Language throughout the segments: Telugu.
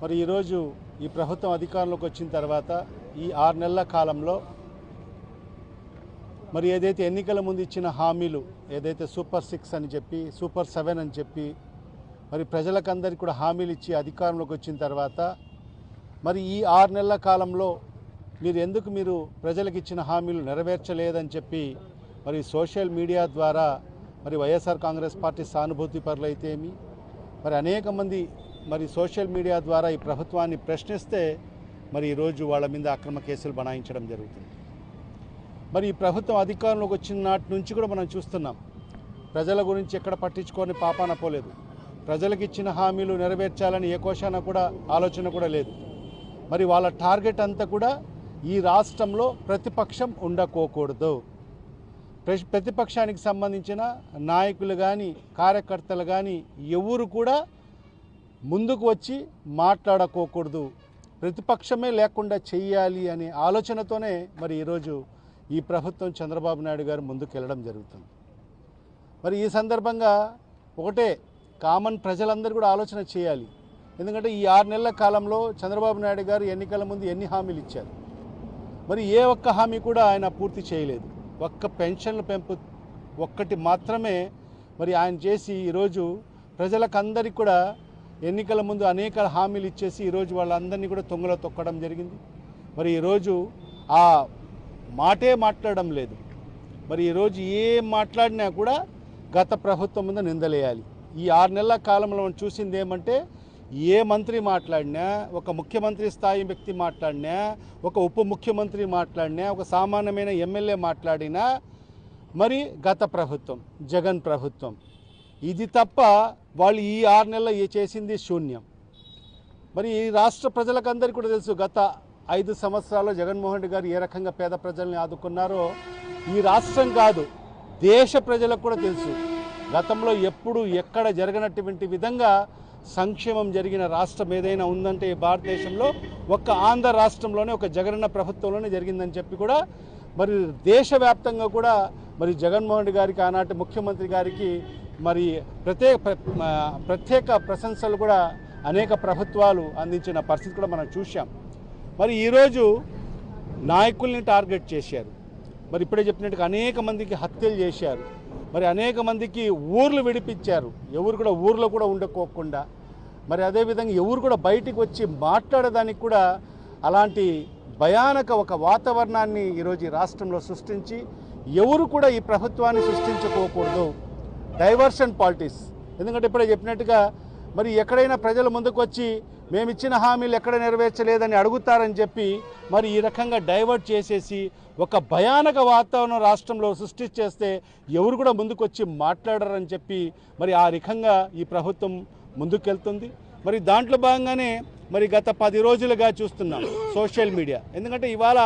మరి ఈరోజు ఈ ప్రభుత్వం అధికారంలోకి వచ్చిన తర్వాత ఈ ఆరు నెలల కాలంలో మరి ఏదైతే ఎన్నికల ముందు ఇచ్చిన హామీలు ఏదైతే సూపర్ సిక్స్ అని చెప్పి సూపర్ సెవెన్ అని చెప్పి మరి ప్రజలకందరికీ కూడా హామీలు ఇచ్చి అధికారంలోకి వచ్చిన తర్వాత మరి ఈ ఆరు నెలల కాలంలో మీరు ఎందుకు మీరు ప్రజలకు ఇచ్చిన హామీలు నెరవేర్చలేదని చెప్పి మరి సోషల్ మీడియా ద్వారా మరి వైఎస్ఆర్ కాంగ్రెస్ పార్టీ సానుభూతి పరులైతేమి మరి అనేక మంది మరి సోషల్ మీడియా ద్వారా ఈ ప్రభుత్వాన్ని ప్రశ్నిస్తే మరి ఈరోజు వాళ్ళ మీద అక్రమ కేసులు బనాయించడం జరుగుతుంది. మరి ఈ ప్రభుత్వం అధికారంలోకి వచ్చిన నాటి నుంచి కూడా మనం చూస్తున్నాం. ప్రజల గురించి ఎక్కడ పట్టించుకొని పాపాన పోలేదు. ప్రజలకు ఇచ్చిన హామీలు నెరవేర్చాలని ఏ కోశాన కూడా ఆలోచన కూడా లేదు. మరి వాళ్ళ టార్గెట్ అంతా కూడా ఈ రాష్ట్రంలో ప్రతిపక్షం ఉండకోకూడదు. ప్ర- ప్రతిపక్షానికి సంబంధించిన నాయకులు కానీ కార్యకర్తలు కానీ ఎవరు కూడా ముందుకు వచ్చి మాట్లాడకోకూడదు. ప్రతిపక్షమే లేకుండా చేయాలి అనే ఆలోచనతోనే మరి ఈరోజు ఈ ప్రభుత్వం చంద్రబాబు నాయుడు గారు ముందుకు వెళ్ళడం జరుగుతుంది. మరి ఈ సందర్భంగా ఒకటే కామన్ ప్రజలందరూ కూడా ఆలోచన చేయాలి. ఎందుకంటే ఈ ఆరు నెలల కాలంలో చంద్రబాబు నాయుడు గారు ఎన్నికల ముందు ఎన్ని హామీలు ఇచ్చారు? మరి ఏ ఒక్క హామీ కూడా ఆయన పూర్తి చేయలేదు. ఒక్క పెన్షన్ల పెంపు ఒక్కటి మాత్రమే మరి ఆయన చేసి ఈరోజు ప్రజలకందరికీ కూడా ఎన్నికల ముందు అనేక హామీలు ఇచ్చేసి ఈరోజు వాళ్ళందరినీ కూడా తొంగలో తొక్కడం జరిగింది. మరి ఈరోజు ఆ మాటే మాట్లాడడం లేదు. మరి ఈరోజు ఏం మాట్లాడినా కూడా గత ప్రభుత్వం మీద నిందలేయాలి. ఈ ఆరు నెలల కాలంలో మనం చూసింది ఏమంటే ఏ మంత్రి మాట్లాడినా ఒక ముఖ్యమంత్రి స్థాయి వ్యక్తి మాట్లాడినా ఒక ఉప ముఖ్యమంత్రి మాట్లాడినా ఒక సామాన్యమైన ఎమ్మెల్యే మాట్లాడినా మరి గత ప్రభుత్వం జగన్ ప్రభుత్వం ఇది తప్ప వాళ్ళు ఈ ఆరు నెలలు చేసింది శూన్యం. మరి ఈ రాష్ట్ర ప్రజలకందరికీ కూడా తెలుసు గత ఐదు సంవత్సరాల్లో జగన్మోహన్ రెడ్డి గారు ఏ రకంగా పేద ప్రజల్ని ఆదుకున్నారో ఈ రాష్ట్రం కాదు దేశ ప్రజలకు కూడా తెలుసు. గతంలో ఎప్పుడు ఎక్కడ జరగనటువంటి విధంగా సంక్షేమం జరిగిన రాష్ట్రం ఏదైనా ఉందంటే భారతదేశంలో ఒక్క ఆంధ్ర రాష్ట్రంలోనే ఒక జగనన్న ప్రభుత్వంలోనే జరిగిందని చెప్పి కూడా మరి దేశవ్యాప్తంగా కూడా మరి జగన్మోహన్ రెడ్డి గారికి ఆనాటి ముఖ్యమంత్రి గారికి మరి ప్రత్యేక ప్ర- ప్రత్యేక ప్రశంసలు కూడా అనేక ప్రభుత్వాలు అందించిన పరిస్థితి కూడా మనం చూశాం. మరి ఈరోజు నాయకుల్ని టార్గెట్ చేశారు. మరి ఇప్పుడే చెప్పినట్టుగా అనేక మందికి హత్యలు చేశారు. మరి అనేక మందికి ఊర్లు విడిపించారు. ఎవరు కూడా ఊర్లో కూడా ఉండకోకుండా. మరి అదేవిధంగా ఎవరు కూడా బయటికి వచ్చి మాట్లాడడానికి కూడా అలాంటి భయానక ఒక వాతావరణాన్ని ఈరోజు రాష్ట్రంలో సృష్టించి ఎవరు కూడా ఈ ప్రభుత్వాన్ని సృష్టించుకోకూడదు. Diversion politics. ఎందుకంటే ఇప్పుడే చెప్పినట్టుగా మరి ఎక్కడైనా ప్రజలు ముందుకు వచ్చి మేము ఇచ్చిన హామీలు ఎక్కడ నెరవేర్చలేదని అడుగుతారని చెప్పి మరి ఈ రకంగా డైవర్ట్ చేసేసి ఒక భయానక వాతావరణం రాష్ట్రంలో సృష్టించేస్తే ఎవరు కూడా ముందుకు వచ్చి మాట్లాడరని చెప్పి మరి ఆ రకంగా ఈ ప్రభుత్వం ముందుకెళ్తుంది. మరి దాంట్లో భాగంగానే మరి గత పది రోజులుగా చూస్తున్నాం సోషల్ మీడియా. ఎందుకంటే ఇవాళ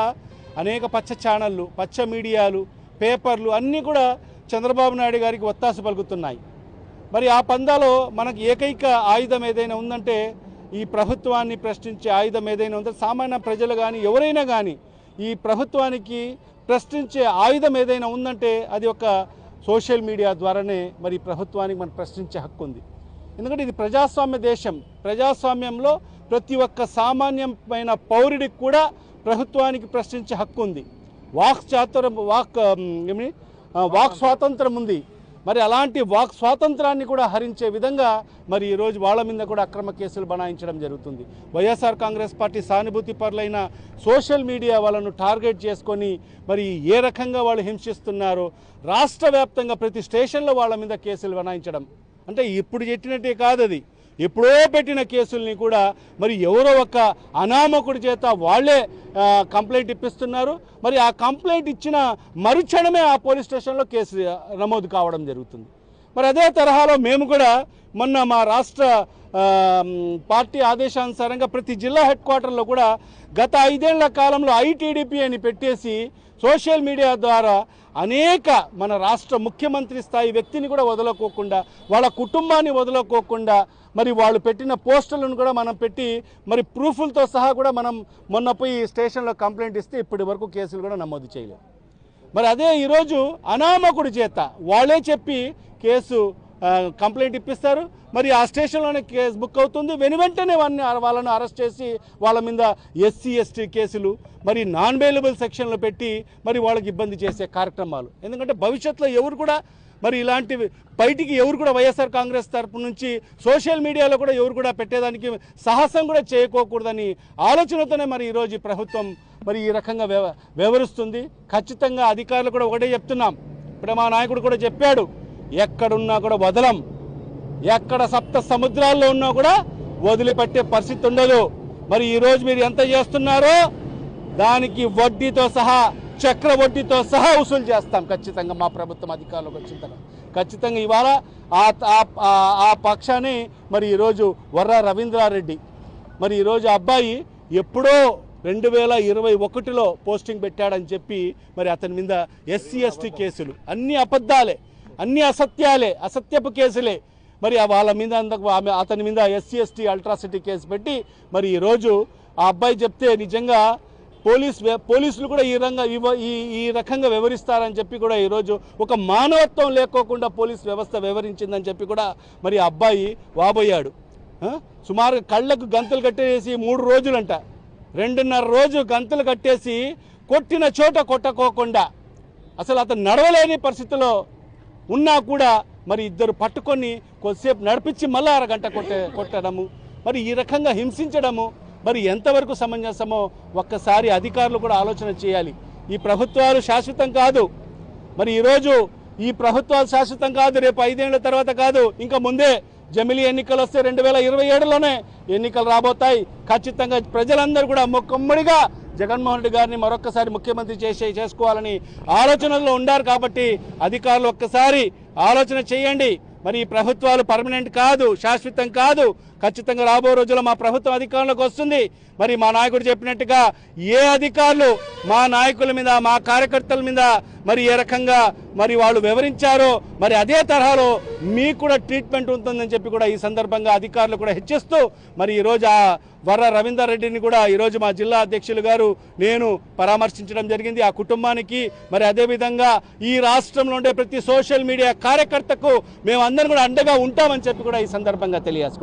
అనేక పచ్చ ఛానళ్ళు పచ్చ మీడియాలు పేపర్లు అన్నీ కూడా చంద్రబాబు నాయుడు గారికి ఒత్తాస పలుకుతున్నాయి. మరి ఆ పందాలో మనకు ఏకైక ఆయుధం ఏదైనా ఉందంటే ఈ ప్రభుత్వాన్ని ప్రశ్నించే ఆయుధం ఏదైనా ఉందంటే సామాన్య ప్రజలు కానీ ఎవరైనా కానీ ఈ ప్రభుత్వానికి ప్రశ్నించే ఆయుధం ఏదైనా ఉందంటే అది ఒక సోషల్ మీడియా ద్వారానే మరి ప్రభుత్వానికి మనం ప్రశ్నించే హక్కు ఉంది. ఎందుకంటే ఇది ప్రజాస్వామ్య దేశం. ప్రజాస్వామ్యంలో ప్రతి ఒక్క సామాన్యమైన పౌరుడికి కూడా ప్రభుత్వానికి ప్రశ్నించే హక్కు ఉంది. వాక్ చాతుర వాక్ ఏమి వాక్ స్వాతంత్రం ఉంది. మరి అలాంటి వాక్ స్వాతంత్రాన్ని కూడా హరించే విధంగా మరి ఈరోజు వాళ్ళ మీద కూడా అక్రమ కేసులు బనాయించడం జరుగుతుంది. వైఎస్ఆర్ కాంగ్రెస్ పార్టీ సానుభూతి పరులైన సోషల్ మీడియా వాళ్ళను టార్గెట్ చేసుకొని మరి ఏ రకంగా వాళ్ళు హింసిస్తున్నారో రాష్ట్ర వ్యాప్తంగా ప్రతి స్టేషన్లో వాళ్ళ మీద కేసులు బనాయించడం. అంటే ఇప్పుడు చెప్పినట్టే కాదు అది ఎప్పుడో పెట్టిన కేసుల్ని కూడా మరి ఎవరో ఒక అనామకుడి చేత వాళ్ళే కంప్లైంట్ ఇప్పిస్తున్నారు. మరి ఆ కంప్లైంట్ ఇచ్చిన మరుక్షణమే ఆ పోలీస్ స్టేషన్లో కేసు నమోదు కావడం జరుగుతుంది. మరి అదే తరహాలో మేము కూడా మొన్న మా రాష్ట్ర పార్టీ ఆదేశానుసారంగా ప్రతి జిల్లా హెడ్ క్వార్టర్లో కూడా గత ఐదేళ్ళ కాలంలో ఐటీడీపీ అని పెట్టేసి సోషల్ మీడియా ద్వారా అనేక మన రాష్ట్ర ముఖ్యమంత్రి స్థాయి వ్యక్తిని కూడా వదలకోకుండా వాళ్ళ కుటుంబాన్ని వదలకోకుండా మరి వాళ్ళు పెట్టిన పోస్టులను కూడా మనం పెట్టి మరి ప్రూఫ్లతో సహా కూడా మనం మొన్న పోయి స్టేషన్లో కంప్లైంట్ ఇస్తే ఇప్పటి వరకు కేసులు కూడా నమోదు చేయలేదు. మరి అదే ఈరోజు అనామకుడి చేత వాళ్ళే చెప్పి కేసు కంప్లైంట్ ఇప్పిస్తారు. మరి ఆ స్టేషన్లోనే కేసు బుక్ అవుతుంది. వెను వెంటనే వాళ్ళని వాళ్ళను అరెస్ట్ చేసి వాళ్ళ మీద ఎస్సీ ఎస్టీ కేసులు మరి నాన్ వేలబుల్ సెక్షన్లు పెట్టి మరి వాళ్ళకి ఇబ్బంది చేసే కార్యక్రమాలు. ఎందుకంటే భవిష్యత్తులో ఎవరు కూడా మరి ఇలాంటివి బయటికి ఎవరు కూడా వైఎస్ఆర్ కాంగ్రెస్ తరపు నుంచి సోషల్ మీడియాలో కూడా ఎవరు కూడా పెట్టేదానికి సాహసం కూడా చేయకోకూడదని ఆలోచనతోనే మరి ఈరోజు ప్రభుత్వం మరి ఈ రకంగా వ్యవ వ్యవహరిస్తుంది. ఖచ్చితంగా అధికారులు కూడా ఒకటే చెప్తున్నాం. ఇప్పుడు మా నాయకుడు కూడా చెప్పాడు. ఎక్కడున్నా కూడా వదలం. ఎక్కడ సప్త సముద్రాల్లో ఉన్నా కూడా వదిలిపెట్టే పరిస్థితి ఉండదు. మరి ఈరోజు మీరు ఎంత చేస్తున్నారో దానికి వడ్డీతో సహా చక్ర వడ్డీతో సహా వసూలు చేస్తాం ఖచ్చితంగా మా ప్రభుత్వం అధికారంలోకి వచ్చిన తర్వాత. ఖచ్చితంగా ఇవాళ ఆ ఆ- పక్షాన్ని మరి ఈరోజు వర్ర రవీంద్రారెడ్డి. మరి ఈరోజు అబ్బాయి ఎప్పుడో రెండు వేల ఇరవై ఒకటిలో పోస్టింగ్ పెట్టాడని చెప్పి మరి అతని మీద ఎస్సీ ఎస్టీ కేసులు అన్ని అబద్ధాలే. అన్ని అసత్యాలే అసత్యపు కేసులే. మరి ఆ వాళ్ళ మీద అంతకు ఆమె అతని మీద ఎస్సీ ఎస్టీ అల్ట్రాసిటీ కేసు పెట్టి మరి ఈరోజు ఆ అబ్బాయి చెప్తే నిజంగా పోలీస్ పోలీసులు కూడా ఈ రంగా ఈ ఈ రకంగా వివరిస్తారని చెప్పి కూడా ఈరోజు ఒక మానవత్వం లేకోకుండా పోలీస్ వ్యవస్థ వ్యవహరించిందని చెప్పి కూడా మరి ఆ అబ్బాయి వాబోయాడు. సుమారు కళ్ళకు గంతులు కట్టేసి మూడు రోజులంట. రెండున్నర రోజు గంతలు కట్టేసి కొట్టిన చోట కొట్టకోకుండా. అసలు అతను నడవలేని పరిస్థితిలో ఉన్నా కూడా మరి ఇద్దరు పట్టుకొని కొద్దిసేపు నడిపించి మళ్ళీ అరగంట కొట్టే కొట్టడము మరి ఈ రకంగా హింసించడము మరి ఎంతవరకు సమంజసమో ఒక్కసారి అధికారులు కూడా ఆలోచన చేయాలి. ఈ ప్రభుత్వాలు శాశ్వతం కాదు. మరి ఈరోజు ఈ ప్రభుత్వాలు శాశ్వతం కాదు రేపు ఐదేళ్ళ తర్వాత కాదు ఇంకా ముందే జమిలీ ఎన్నికలు వస్తే రెండు వేల ఇరవై ఏడులోనే ఎన్నికలు రాబోతాయి. ఖచ్చితంగా ప్రజలందరూ కూడా మొక్కమ్మడిగా జగన్మోహన్ రెడ్డి గారిని మరొక్కసారి ముఖ్యమంత్రి చేసే చేసుకోవాలని ఆలోచనలో ఉండారు కాబట్టి అధికారులు ఒక్కసారి ఆలోచన చేయండి. మరి ఈ ప్రభుత్వాలు పర్మనెంట్ కాదు శాశ్వతం కాదు. ఖచ్చితంగా రాబో రోజుల్లో మా ప్రభుత్వం అధికారంలోకి వస్తుంది. మరి మా నాయకుడు చెప్పినట్టుగా ఏ అధికారులు మా నాయకుల మీద మా కార్యకర్తల మీద మరి ఏ రకంగా మరి వాళ్ళు వివరించారో మరి అదే తరహాలో మీకు కూడా ట్రీట్మెంట్ ఉంటుందని చెప్పి కూడా ఈ సందర్భంగా అధికారులు కూడా హెచ్చిస్తూ మరి ఈరోజు ఆ వర్ర రవీందర్ రెడ్డిని కూడా ఈరోజు మా జిల్లా అధ్యక్షులు గారు నేను పరామర్శించడం జరిగింది. ఆ కుటుంబానికి మరి అదేవిధంగా ఈ రాష్ట్రంలో ఉండే ప్రతి సోషల్ మీడియా కార్యకర్తకు మేము అందరం కూడా అండగా ఉంటామని చెప్పి కూడా ఈ సందర్భంగా తెలియజేసుకుంటాం